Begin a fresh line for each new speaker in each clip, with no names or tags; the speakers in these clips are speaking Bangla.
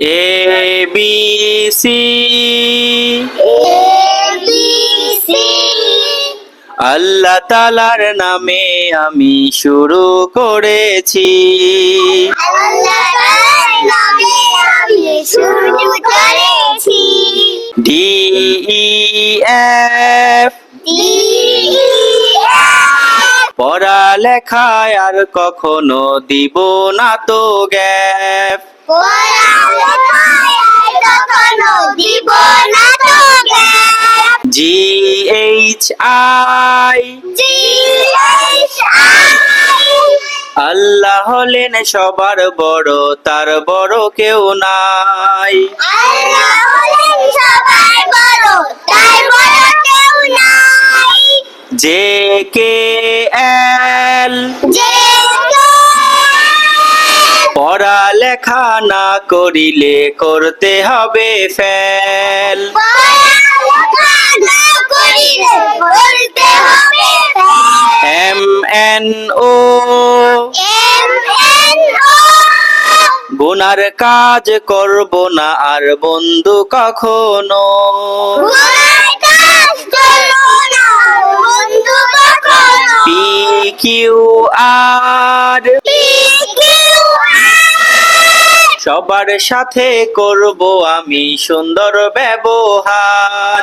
এ বি সি আল্লাহ তালার নামে আমি শুরু করেছি।
শুরু করেছি
ডি ই এফ পড়ালেখায় আর কখনো দিব না তো গ্যাপ। জি এইচ আই আল্লাহ হলেন সবার বড় তার বড় কেউ নাই। J K L. পড়ালেখা না করিলে করতে হবে ফেল।
করতে হবে
M N O
M N O.
গুনার কাজ করব না আর বন্ধু কখনো। P Q R. সবার সাথে করব আমি সুন্দর ব্যবহার।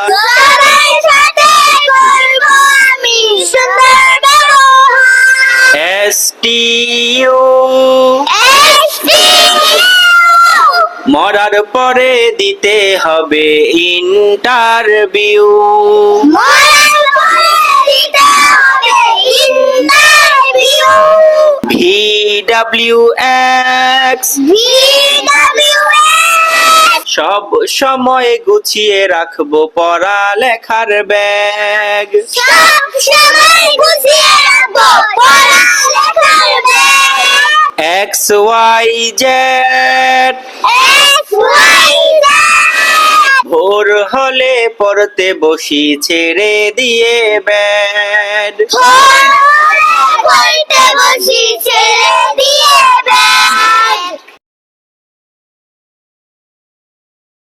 মরার পরে দিতে হবে ইন্টারভিউ। V W x. সব সময় গুছিয়ে রাখব পড়ালেখার ব্যাগ। এক্স ওয়াই ভোর হলে পড়তে বসি ছেড়ে দিয়ে ব্যাড
বসি ছেড়ে দিয়ে